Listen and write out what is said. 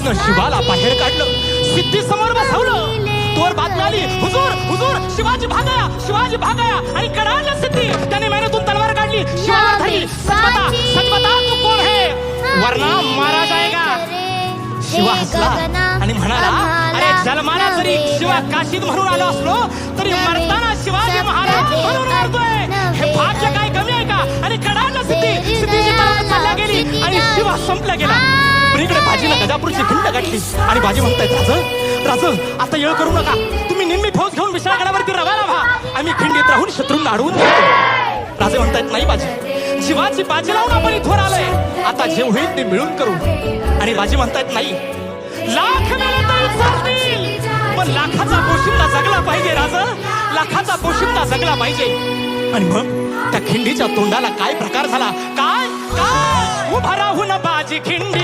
खिंडीतनं शिवाला बाहेर काढलं. सिद्धी समोर बसवलं. तोवर बातमी आली. हुजूर हुजूर शिवाजी भागाया शिवाजी भागाया आणि कडाडलं सिद्धी. त्याने मेहनतून तलवार काढली. शिवाला धरली. सच बता सच बता तू कोण है? वरना मारा जाएगा शिवा हसला. आणि म्हणाला अरे जन्माला जरी शिवा काशीत म्हणून आलो असलो तरी मरताना शिवाजी महाराज म्हणून मरतोय. हे भाग्य काय कमी आहे का? आणि कडाडलं सिद्धी. सिद्धीची तलवार चालल्या गेली. आणि शिवा संपला गेला बाजीला गजापूरची खिंड गाठली. आणि बाजी म्हणतायत राज राज आता येळ करू नका. तुम्ही निम्मी फौज घेऊन विशाळगडावरती रवाना व्हा. आम्ही खिंडीत राहून शत्रूंना अडवून घेतो. राजे म्हणतायत नाही बाजी जीवाची बाजी लावून आपण इथवर आलोय. आता जे होईल ते मिळून करू. आणि बाजी म्हणतायत नाही. लाख पण लाखाचा पोशिंदा जगला पाहिजे राज लाखाचा पोशिंदा जगला पाहिजे. आणि मग त्या खिंडीच्या तोंडाला काय प्रकार झाला? काय? काय? उभा राहून बाजी खिंडी.